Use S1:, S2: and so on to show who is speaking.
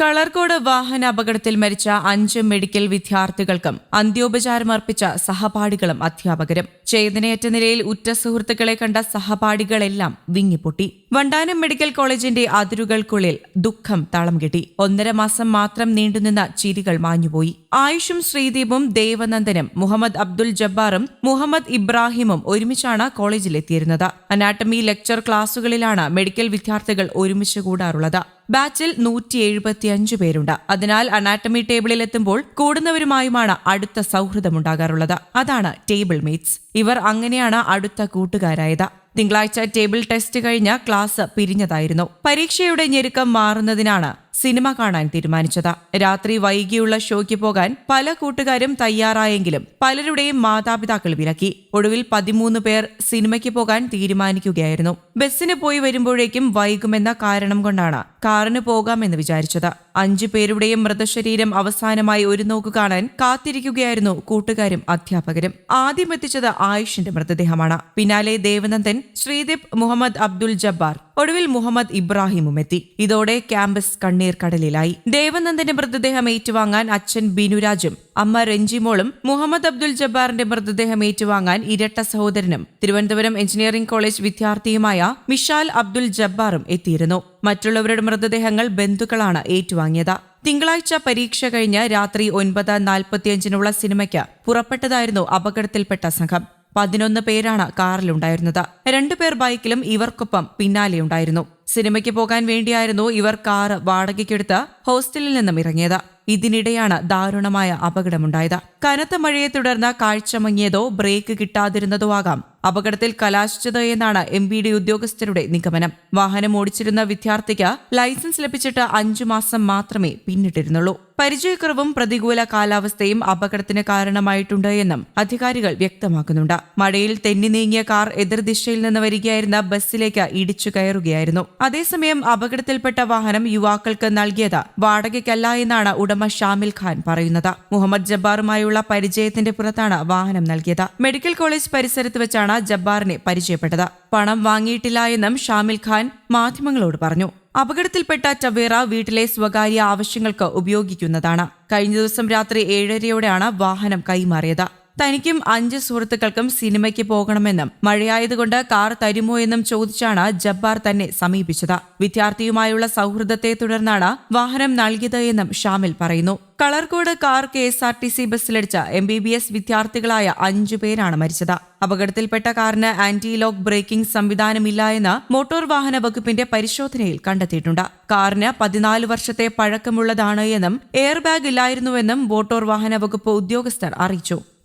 S1: കളർകോട് വാഹന അപകടത്തിൽ മരിച്ച അഞ്ച് മെഡിക്കൽ വിദ്യാർത്ഥികൾക്കും അന്ത്യോപചാരം അർപ്പിച്ച സഹപാഠികളും അധ്യാപകരും. ചേതനയറ്റ നിലയിൽ ഉറ്റ സുഹൃത്തുക്കളെ കണ്ട സഹപാഠികളെല്ലാം വിങ്ങിപ്പൊട്ടി. വണ്ടാനം മെഡിക്കൽ കോളേജിന്റെ അതിരുകൾക്കുള്ളിൽ ദുഃഖം തളം കെട്ടി. ഒന്നര മാസം മാത്രം നീണ്ടുനിന്ന ചിരികൾ മാഞ്ഞുപോയി. ആയുഷും ശ്രീദീപും ദേവനന്ദനും മുഹമ്മദ് അബ്ദുൽ ജബ്ബാറും മുഹമ്മദ് ഇബ്രാഹിമും ഒരുമിച്ചാണ് കോളേജിലെത്തിയിരുന്നത്. അനാട്ടമി ലെക്ചർ ക്ലാസുകളിലാണ് മെഡിക്കൽ വിദ്യാർത്ഥികൾ ഒരുമിച്ച് കൂടാറുള്ളത്. ബാച്ചിൽ നൂറ്റി എഴുപത്തിയഞ്ച് പേരുണ്ട്. അതിനാൽ അനാറ്റമി ടേബിളിൽ എത്തുമ്പോൾ കൂടുന്നവരുമായുമാണ് അടുത്ത സൗഹൃദമുണ്ടാകാറുള്ളത്. അതാണ് ടേബിൾ മേറ്റ്സ് ഇവർ അങ്ങനെയാണ് അടുത്ത കൂട്ടുകാരായത്. തിങ്കളാഴ്ച ടേബിൾ ടെസ്റ്റ് കഴിഞ്ഞ് ക്ലാസ് പിരിഞ്ഞതായിരുന്നു. പരീക്ഷയുടെ ഞെരുക്കം മാറുന്നതിനാണ് സിനിമ കാണാൻ തീരുമാനിച്ചത്. രാത്രി വൈകിയുള്ള ഷോയ്ക്ക് പോകാൻ പല കൂട്ടുകാരും തയ്യാറായെങ്കിലും പലരുടെയും മാതാപിതാക്കൾ വിലക്കി. ഒടുവിൽ പതിമൂന്ന് പേർ സിനിമയ്ക്ക് പോകാൻ തീരുമാനിക്കുകയായിരുന്നു. ബസ്സിന് പോയി വരുമ്പോഴേക്കും വൈകുമെന്ന കാരണം കൊണ്ടാണ് കാറിന് പോകാമെന്ന് വിചാരിച്ചത്. അഞ്ചു പേരുടെയും മൃതശരീരം അവസാനമായി ഒരു നോക്ക് കാണാൻ കാത്തിരിക്കുകയായിരുന്നു കൂട്ടുകാരും അധ്യാപകരും. ആദ്യം എത്തിച്ചത് ആയുഷിന്റെ മൃതദേഹമാണ്. പിന്നാലെ ദേവനന്ദൻ ശ്രീദീപ് മുഹമ്മദ് അബ്ദുൽ ജബ്ബാർ. ഒടുവിൽ മുഹമ്മദ് ഇബ്രാഹിമും എത്തി. ഇതോടെ ക്യാമ്പസ് കണ്ണീർ കടലിലായി ദേവനന്ദന്റെ മൃതദേഹം ഏറ്റുവാങ്ങാൻ അച്ഛൻ ബിനുരാജും അമ്മ രഞ്ജിമോളും മുഹമ്മദ് അബ്ദുൽ ജബ്ബാറിന്റെ മൃതദേഹം ഏറ്റുവാങ്ങാൻ ഇരട്ട സഹോദരനും തിരുവനന്തപുരം എഞ്ചിനീയറിംഗ് കോളേജ് വിദ്യാർത്ഥിയുമായ മിഷാൽ അബ്ദുൽ ജബ്ബാറും എത്തിയിരുന്നു. മറ്റുള്ളവരുടെ മൃതദേഹങ്ങൾ ബന്ധുക്കളാണ് ഏറ്റുവാങ്ങിയത്. തിങ്കളാഴ്ച പരീക്ഷ കഴിഞ്ഞ് രാത്രി ഒൻപത് നാൽപ്പത്തിയഞ്ചിനുള്ള സിനിമയ്ക്ക് പുറപ്പെട്ടതായിരുന്നു അപകടത്തിൽപ്പെട്ട സംഘം. പതിനൊന്ന് പേരാണ് കാറിലുണ്ടായിരുന്നത്. രണ്ടുപേർ ബൈക്കിലും ഇവർക്കൊപ്പം പിന്നാലെ ഉണ്ടായിരുന്നു സിനിമയ്ക്ക് പോകാൻ വേണ്ടിയായിരുന്നു ഇവർ കാറ് വാടകയ്ക്കെടുത്ത് ഹോസ്റ്റലിൽ നിന്നും ഇറങ്ങിയത്. ഇതിനിടെയാണ് ദാരുണമായ അപകടമുണ്ടായത്. കനത്ത മഴയെ തുടർന്ന് കാഴ്ച മങ്ങിയതോ ബ്രേക്ക് കിട്ടാതിരുന്നതോ ആകാം അപകടത്തിൽ കലാശിച്ചത് എന്നാണ് എം ബി ഡി ഉദ്യോഗസ്ഥരുടെ നിഗമനം. വാഹനം ഓടിച്ചിരുന്ന വിദ്യാർത്ഥിക്ക് ലൈസൻസ് ലഭിച്ചിട്ട് അഞ്ചു മാസം മാത്രമേ പിന്നിട്ടിരുന്നുള്ളൂ. പരിചയക്കുറവും പ്രതികൂല കാലാവസ്ഥയും അപകടത്തിന് കാരണമായിട്ടുണ്ട് എന്നും അധികാരികൾ വ്യക്തമാക്കുന്നുണ്ട്. മഴയിൽ തെന്നി നീങ്ങിയ കാർ എതിർദിശയിൽ നിന്ന് വരികയായിരുന്ന ബസ്സിലേക്ക് ഇടിച്ചു കയറുകയായിരുന്നു. അതേസമയം അപകടത്തിൽപ്പെട്ട വാഹനം യുവാക്കൾക്ക് നൽകിയത് വാടകയ്ക്കല്ല എന്നാണ് ഉടമ ഷാമിൽ ഖാൻ പറയുന്നത്. മുഹമ്മദ് ജബ്ബാറുമായുള്ള പരിചയത്തിന്റെ പുറത്താണ് വാഹനം നൽകിയത്. മെഡിക്കൽ കോളേജ് പരിസരത്ത് വെച്ചാണ് ജബ്ബാറിനെ പരിചയപ്പെട്ടത്. പണം വാങ്ങിയിട്ടില്ല എന്നും ഷാമിൽ ഖാൻ മാധ്യമങ്ങളോട് പറഞ്ഞു. അപകടത്തിൽപ്പെട്ട ടവേറ വീട്ടിലെ സ്വകാര്യ ആവശ്യങ്ങൾക്ക് ഉപയോഗിക്കുന്നതാണ്. കഴിഞ്ഞ ദിവസം രാത്രി ഏഴരയോടെയാണ് വാഹനം കൈമാറിയത്. തനിക്കും അഞ്ച് സുഹൃത്തുക്കൾക്കും സിനിമയ്ക്ക് പോകണമെന്നും മഴയായതുകൊണ്ട് കാർ തരുമോ എന്നും ചോദിച്ചാണ് ജബ്ബാർ തന്നെ സമീപിച്ചത്. വിദ്യാർത്ഥിയുമായുള്ള സൗഹൃദത്തെ തുടർന്നാണ് വാഹനം നൽകിയത് എന്നും ഷാമിൽ പറയുന്നു. Kalarcode car K S R T C ബസ്സിലിടിച്ച M B B S വിദ്യാർത്ഥികളായ അഞ്ചു പേരാണ് മരിച്ചത്. അപകടത്തിൽപ്പെട്ട കാറിന് ആന്റി ലോക്ക് ബ്രേക്കിംഗ് സംവിധാനമില്ല എന്ന് മോട്ടോർ വാഹന വകുപ്പിന്റെ പരിശോധനയിൽ കണ്ടെത്തിയിട്ടുണ്ട്. കാറിന് പതിനാല് വർഷത്തെ പഴക്കമുള്ളതാണ് എന്നും എയർ ബാഗ് ഇല്ലായിരുന്നുവെന്നും മോട്ടോർ വാഹന വകുപ്പ് ഉദ്യോഗസ്ഥർ അറിയിച്ചു.